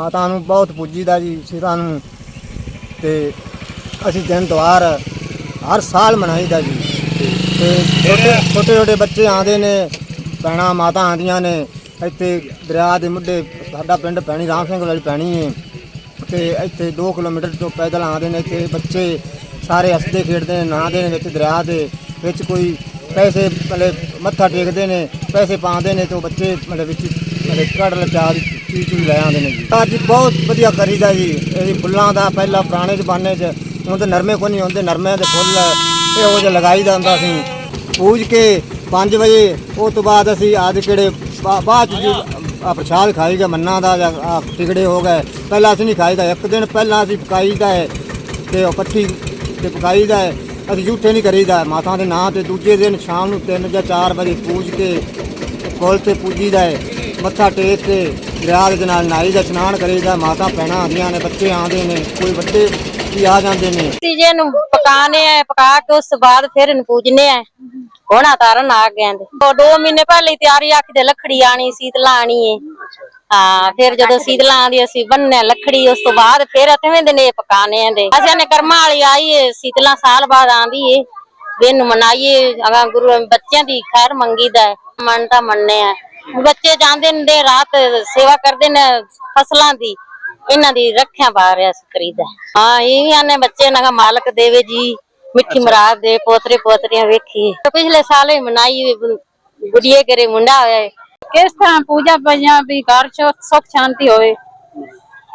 ਮਾਤਾ ਨੂੰ ਬਹੁਤ ਪੂਜੀਦਾ ਜੀ ਸਿਰਾਂ ਨੂੰ ਤੇ ਅਸੀਂ ਦਿਨ ਤਿਉਹਾਰ ਹਰ ਸਾਲ ਮਨਾਈਦਾ ਜੀ। ਤੇ ਛੋਟੇ ਛੋਟੇ ਛੋਟੇ ਬੱਚੇ ਆਉਂਦੇ ਨੇ, ਭੈਣਾਂ ਮਾਤਾ ਆਉਂਦੀਆਂ ਨੇ, ਇੱਥੇ ਦਰਿਆ ਦੇ ਮੁੱਢੇ ਸਾਡਾ ਪਿੰਡ ਪੈਣੀ, ਰਾਮ ਸਿੰਘ ਵਾਲੀ ਪੈਣੀ ਹੈ ਤੇ ਇੱਥੇ 2 ਕਿਲੋਮੀਟਰ ਤੋਂ ਪੈਦਲ ਆਉਂਦੇ ਨੇ, ਇੱਥੇ ਬੱਚੇ ਸਾਰੇ ਹੱਸਦੇ ਖੇਡਦੇ ਨੇ, ਨਹਾਉਂਦੇ ਨੇ ਵਿੱਚ ਦਰਿਆ ਦੇ ਵਿੱਚ ਕੋਈ ਪੈਸੇ ਮਤਲਬ ਮੱਥਾ ਟੇਕਦੇ ਨੇ, ਪੈਸੇ ਪਾਉਂਦੇ ਨੇ ਤੇ ਉਹ ਬੱਚੇ ਮਤਲਬ ਵਿੱਚ ਮਤਲਬ ਕੱਢ ਲਚਾ ਚੀਜ਼ ਚੂਜ਼ ਲੈ ਆਉਂਦੇ ਨੇ ਜੀ। ਅੱਜ ਬਹੁਤ ਵਧੀਆ ਕਰੀਦਾ ਜੀ। ਇਹ ਫੁੱਲਾਂ ਦਾ ਪਹਿਲਾਂ ਪੁਰਾਣੇ ਜ਼ਮਾਨੇ 'ਚ, ਹੁਣ ਤਾਂ ਨਰਮੇ ਕੋਈ ਨਹੀਂ ਹੁੰਦੇ, ਨਰਮਿਆਂ ਦੇ ਫੁੱਲ ਇਹੋ ਜਿਹਾ ਲਗਾਈਦਾ ਹੁੰਦਾ ਸੀ। ਪੂਜ ਕੇ 5 ਵਜੇ, ਉਹ ਤੋਂ ਬਾਅਦ ਅਸੀਂ ਆਦ ਕਿਹੜੇ ਬਾ- ਬਾਅਦ 'ਚ ਜੀ ਆ ਪ੍ਰਸ਼ਾਦ ਖਾਈਗਾ ਮੰਨਾ ਦਾ ਜਾਂ ਆਹ ਟਿਕੜੇ ਹੋ ਗਏ। ਪਹਿਲਾਂ ਅਸੀਂ ਨਹੀਂ ਖਾਈਦਾ, ਇੱਕ ਦਿਨ ਪਹਿਲਾਂ ਅਸੀਂ ਪਕਾਈਦਾ ਹੈ ਤੇ ਉਹ ਪੱਠੀ ਤੇ ਪਕਾਈਦਾ ਹੈ ਅਸੀਂ ਝੂਠੇ ਨਹੀਂ ਕਰੀਦਾ ਮਾਤਾ ਦੇ ਨਾਂ ਤੇ ਦੂਜੇ ਦਿਨ ਸ਼ਾਮ ਨੂੰ 3 ਜਾਂ 4 ਵਜੇ ਪੂਜ ਕੇ ਕੋਲ ਤੇ ਪੂਜੀਦਾ ਹੈ ਮੱਥਾ ਟੇਕ ਕੇ ਦਰਿਆ ਦੇ ਨਾਲ ਨਾਈ ਦਾ ਇਸ਼ਨਾਨ ਕਰੀਦਾ ਮਾਤਾ ਭੈਣਾਂ ਆਉਂਦੀਆਂ ਨੇ, ਬੱਚੇ ਆਉਂਦੇ ਨੇ, ਕੋਈ ਵੱਡੇ ਵੀ ਆ ਜਾਂਦੇ ਨੇ। ਤੀਜੇ ਨੂੰ ਪਕਾਣੇ ਆ, ਪਕਾ ਕੇ ਉਸ ਬਾਅਦ ਫਿਰ ਇਹਨੂੰ ਪੂਜਨੇ ਆ। ਕੋਣਾ ਤਾਰਨ ਆ ਗਏ ਦੇ ਦੋ ਮਹੀਨੇ ਪਹਿਲੇ ਤਿਆਰੀ ਆਖੀ ਤੇ ਲੱਖੜੀ ਆਣੀ ਸੀਤਲਾ ਆਣੀ ਏ। ਹਾਂ, ਫਿਰ ਜਦੋਂ ਸ਼ੀਤਲਾਂ ਆਂਦੀ ਅਸੀਂ ਬੰਨੇ ਲੱਖੜੀ ਉਸ ਤੋਂ ਬਾਅਦ ਫਿਰ ਅਤਵੇਂ ਦੇ ਨੇ ਪਕਾਣੇ ਆ ਦੇ ਅਸੀਂ ਨੇ ਕਰਮਾਂ ਵਾਲੀ ਆਈ ਏ, ਸ਼ੀਤਲਾਂ ਸਾਲ ਬਾਅਦ ਆਂਦੀ ਏ। ਦਿਨ ਮਨਾਈਏ ਅਗਾ ਗੁਰੂ, ਬੱਚਿਆਂ ਦੀ ਖੈਰ ਮੰਗੀਦਾ ਹੈ। ਮਨ ਤਾਂ ਮੰਨਿਆ। ਬੱਚੇ ਜਾਂਦੇ ਨੇ ਦੇ ਰਾਤ ਸੇਵਾ ਕਰਦੇ ਨੇ ਫਸਲਾਂ ਦੀ ਇਹਨਾਂ ਦੀ ਰੱਖਿਆ ਬਾਰਿਆ ਕਰੀਦਾ ਹਾਂ ਇਹ ਆਨੇ ਬੱਚੇ ਨਾ ਮਾਲਕ ਦੇਵੇ ਜੀ ਮਿੱਠੀ ਮਰਾਦ ਦੇ ਪੋਤਰੇ ਪੋਤਰੀਆਂ ਵੇਖੀ ਪਿਛਲੇ ਸਾਲ ਹੀ ਮਨਾਈ ਗੁੜੀਏ ਕਰੇ ਮੁੰਡਾ ਹੋਇਆ। ਕਿਸ ਤਰ੍ਹਾਂ ਪੂਜਾ ਪਈਆਂ ਵੀ ਘਰ ਚ ਸੁੱਖ ਸ਼ਾਂਤੀ ਹੋਵੇ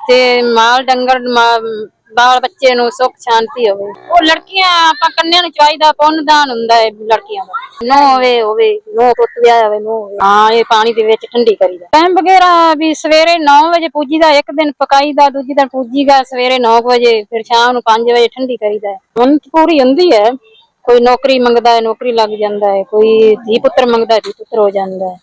ਤੇ ਮਾਲ ਡੰਗਰ ਮਾ- ਬਾਲ ਬੱਚੇ ਨੂੰ ਸੁੱਖ ਸ਼ਾਂਤੀ ਹੋਵੇ। ਉਹ ਲੜਕੀਆਂ ਆਪਾਂ ਕੰਨਿਆਂ ਨੂੰ ਚਾਹੀਦਾ ਪੁੰਨਦਾਨ ਹੁੰਦਾ ਹੈ ਲੜਕੀਆਂ ਦਾ। ਨੋ ਹੋਵੇ ਹੋਵੇ ਨੋ ਪੁੱਤ ਵਿਆਹ ਹੋਵੇ ਨੋ ਹੋਵੇ। ਹਾਂ, ਇਹ ਪਾਣੀ ਦੇ ਵਿੱਚ ਠੰਡੀ ਕਰੀਦਾ ਟਾਈਮ ਵਗੈਰਾ ਵੀ ਸਵੇਰੇ 9 ਵਜੇ ਪੂਜੀਦਾ ਇੱਕ ਦਿਨ ਪਕਾਈਦਾ ਦੂਜੀ ਦਿਨ ਪੂਜੀਗਾ ਸਵੇਰੇ 9 ਵਜੇ, ਫਿਰ ਸ਼ਾਮ ਨੂੰ 5 ਵਜੇ ਠੰਡੀ ਕਰੀਦਾ ਹੁਣ ਪੂਰੀ ਹੁੰਦੀ ਹੈ। ਕੋਈ ਨੌਕਰੀ ਮੰਗਦਾ ਹੈ, ਨੌਕਰੀ ਲੱਗ ਜਾਂਦਾ ਹੈ। ਕੋਈ ਧੀ ਪੁੱਤਰ ਮੰਗਦਾ ਹੈ, ਧੀ ਪੁੱਤਰ ਹੋ ਜਾਂਦਾ ਹੈ।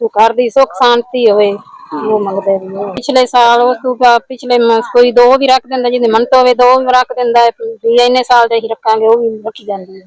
ਤੂੰ ਘਰ ਦੀ ਸੁੱਖ, ਸ਼ਾਂਤੀ ਹੋਵੇ। ਉਹ ਮੰਗਦੇ ਨੇ। ਪਿਛਲੇ ਸਾਲ ਉਸ ਤੋਂ ਬਾਅਦ ਪਿਛਲੇ ਮ- ਕੋਈ ਦੋ ਵੀ ਰੱਖ ਦਿੰਦਾ, ਜਿਹਦੇ ਮਨ ਤੋਂ ਹੋਵੇ ਦੋ ਵੀ ਰੱਖ ਦਿੰਦਾ ਹੈ ਵੀ ਇੰਨੇ ਸਾਲ ਦੇ ਹੀ ਰੱਖਾਂਗੇ, ਉਹ ਵੀ ਰੱਖੀ ਜਾਂਦੀ ਹੈ।